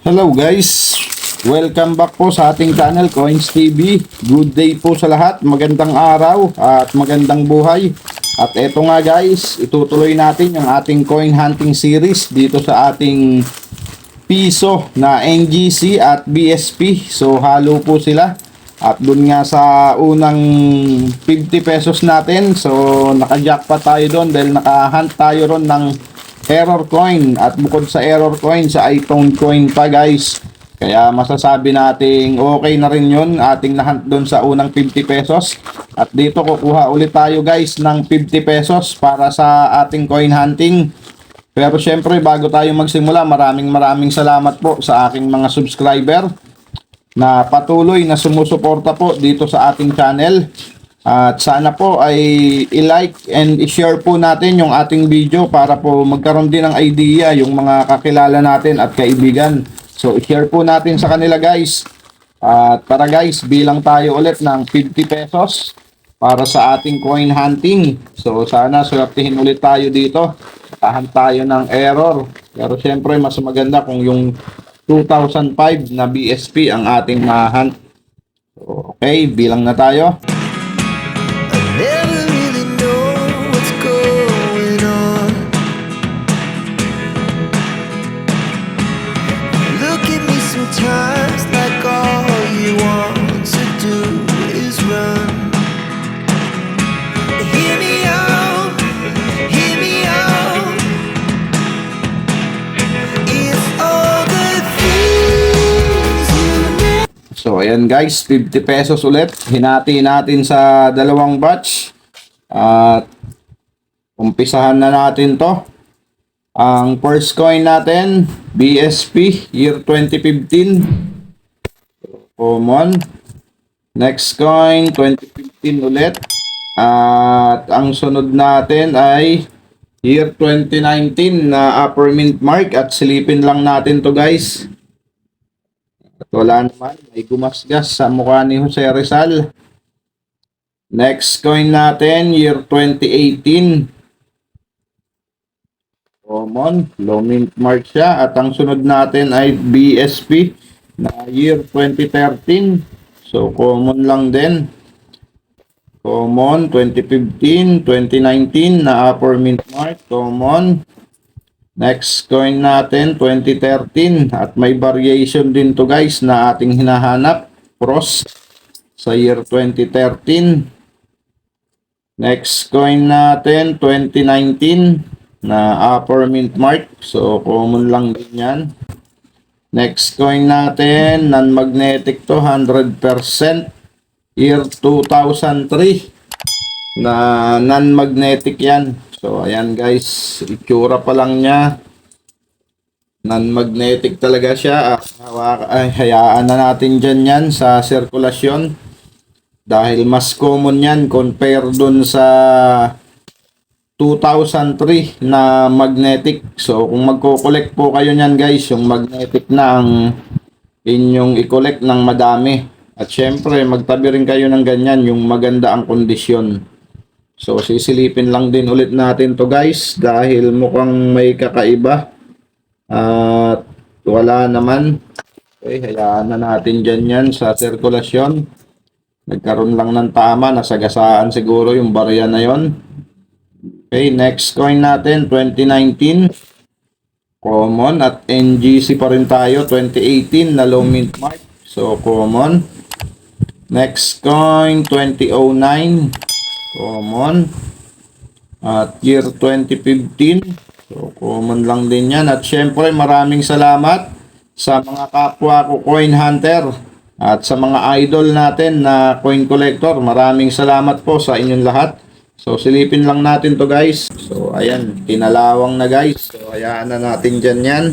Hello guys! Welcome back po sa ating channel Coins TV. Good day po sa lahat. Magandang araw at magandang buhay. At eto nga guys, itutuloy natin yung ating coin hunting series dito sa ating piso na NGC at BSP. So halo po sila. At dun nga sa unang 50 pesos natin, so naka-jackpot tayo doon dahil naka-hunt tayo ron ng error coin. At bukod sa error coin, sa iPhone coin pa guys. Kaya masasabi nating okay na rin yun ating nahunt doon sa unang 50 pesos. At dito kukuha ulit tayo guys ng 50 pesos para sa ating coin hunting. Pero syempre bago tayo magsimula, maraming maraming salamat po sa aking mga subscriber na patuloy na sumusuporta po dito sa ating channel. At sana po ay i-like and i-share po natin yung ating video para po magkaroon din ng idea yung mga kakilala natin at kaibigan. So i-share po natin sa kanila guys. At para guys, bilang tayo ulit ng 50 pesos para sa ating coin hunting. So sana swertihin ulit tayo dito. Tahan tayo ng error. Pero syempre mas maganda kung yung 2005 na BSP ang ating mahunt. Okay, bilang na tayo. Ayan guys, 50 pesos ulit. Hinati natin sa dalawang batch. At umpisahan na natin to. Ang first coin natin, BSP, year 2015. Common. Next coin, 2015 ulit. At ang sunod natin ay year 2019 na upper mint mark. At silipin lang natin to guys. At wala naman, may gumasgas sa mukha ni Jose Rizal. Next coin natin, year 2018. Common, low mint mark siya. At ang sunod natin ay BSP na year 2013. So, common lang din. Common, 2015, 2019 na upper mint mark. Common. Next coin natin, 2013. At may variation din to guys na ating hinahanap. Cross sa year 2013. Next coin natin, 2019 na upper mint mark. So, common lang din yan. Next coin natin, non-magnetic to, 100%. Year 2003 na non-magnetic yan. So, ayan guys, itsura pa lang niya. Non-magnetic talaga siya. Ah, ay, hayaan na natin dyan yan sa sirkulasyon. Dahil mas common yan compare dun sa 2003 na magnetic. So, kung magko-collect po kayo niyan guys, yung magnetic na ang inyong i-collect ng madami. At syempre, magtabi rin kayo ng ganyan, yung maganda ang kondisyon. So, sisilipin lang din ulit natin to guys dahil mukhang may kakaiba. At wala naman. Okay, hayaan na natin dyan yan sa sirkulasyon. Nagkaroon lang ng tama, nasagasaan siguro yung barya na yon. Okay, next coin natin, 2019. Common at NGC pa rin tayo, 2018 na low mint mark. So, common. Next coin, 2009. Common. At year 2015. So, common lang din yan. At syempre, maraming salamat sa mga kapwa ko coin hunter at sa mga idol natin na coin collector. Maraming salamat po sa inyong lahat. So, silipin lang natin to guys. So, ayan, kinalawang na guys. So, hayaan na natin dyan yan.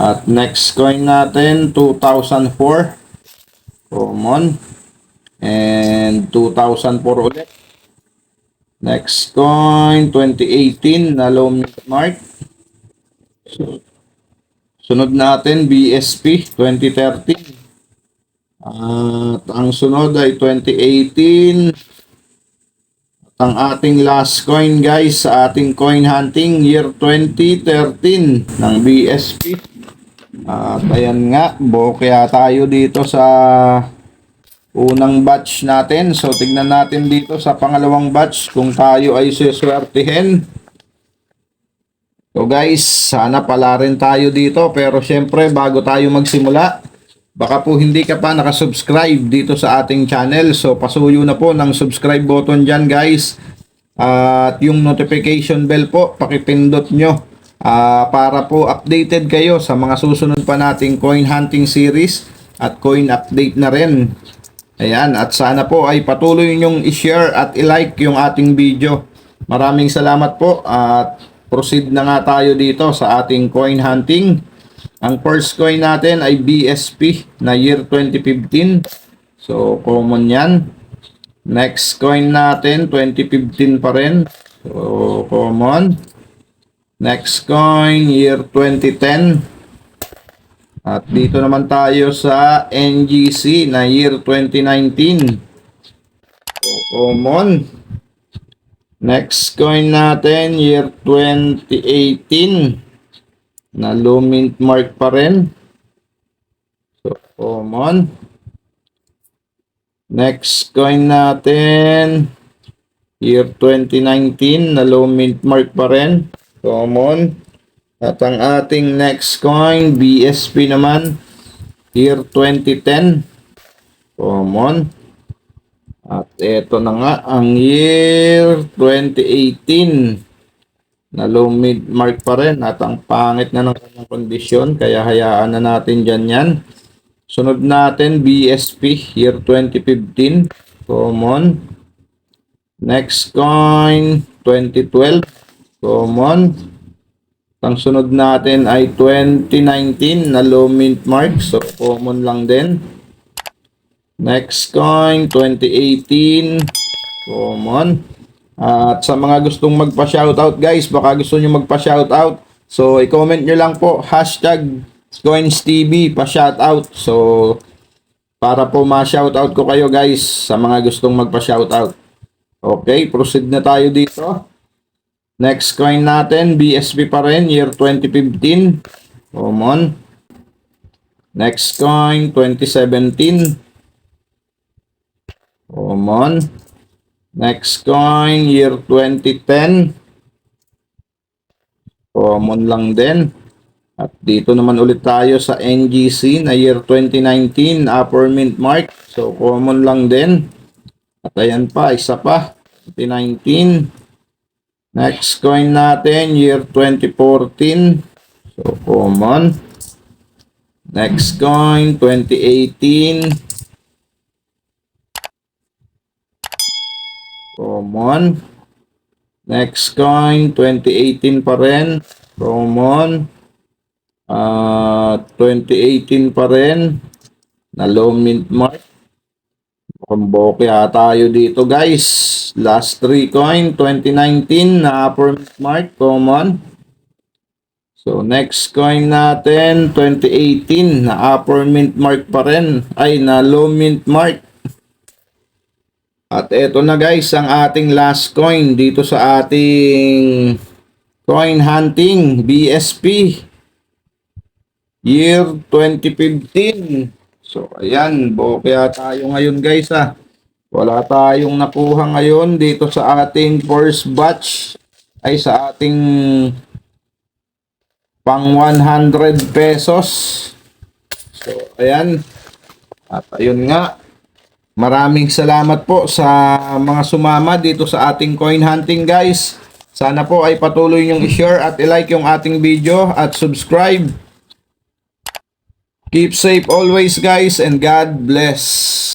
At next coin natin, 2004. Common. And 2004 ulit. Next coin, 2018 na low mark. So, sunod natin, BSP, 2013. At ang sunod ay 2018. At ang ating last coin guys sa ating coin hunting year 2013 ng BSP. At ayan nga, bokya tayo dito sa unang batch natin. So tignan natin dito sa pangalawang batch kung tayo ay siswertihin. So guys, sana pala rin tayo dito. Pero syempre, bago tayo magsimula, baka po hindi ka pa nakasubscribe dito sa ating channel. So pasuyo na po ng subscribe button dyan guys. At yung notification bell po, pakipindot nyo. Ah, para po updated kayo sa mga susunod pa nating coin hunting series at coin update na rin. Ayan, at sana po ay patuloy nyong i-share at i-like yung ating video. Maraming salamat po at proceed na nga tayo dito sa ating coin hunting. Ang first coin natin ay BSP na year 2015. So, common yan. Next coin natin, 2015 pa rin. So, common. Next coin, year 2010. At dito naman tayo sa NGC na year 2019. So, common. Next coin natin, year 2018. Na low mint mark pa rin. So, common. Next coin natin, year 2019 na low mint mark pa rin. Common. At ang ating next coin, BSP naman, year 2010. Common. At ito na nga, ang year 2018 na low mid mark pa rin at ang pangit na ng kanyang kondisyon kaya hayaan na natin dyan yan. Sunod natin, BSP, year 2015. Common. Next coin, 2012. Common. Ang sunod natin ay 2019 na low mint mark. So, common lang din. Next coin, 2018. Common. At sa mga gustong magpa-shoutout guys, baka gusto nyo magpa-shoutout. So, i-comment nyo lang po, hashtag CoinsTV, pa-shoutout. So, para po ma-shoutout ko kayo guys sa mga gustong magpa-shoutout. Okay, proceed na tayo dito. Next coin natin, BSB pa rin, year 2015. Common. Next coin, 2017. Common. Next coin, year 2010. Common lang din. At dito naman ulit tayo sa NGC na year 2019, upper mint mark. So, common lang din. At ayan pa, isa pa. 2019. Next coin natin, year 2014. So, common. Next coin, 2018. Common. Next coin, 2018 pa rin. Common. Ah, 2018 pa rin. Na low mint mark. Mukhang bokya tayo dito guys. Last 3 coin, 2019 na upper mark, common. So next coin natin, 2018 na upper mint mark pa rin. Ay, na low mint mark. At eto na guys, ang ating last coin dito sa ating coin hunting BSP year 2015. So ayan, bokya tayo ngayon guys ah. Wala tayong nakuha ngayon dito sa ating first batch ay sa ating pang 100 pesos. So ayan. At ayun nga, Maraming salamat po sa mga sumama dito sa ating coin hunting guys. Sana po ay patuloy nyong i-share at i-like yung ating video at subscribe. Keep safe always guys and God bless.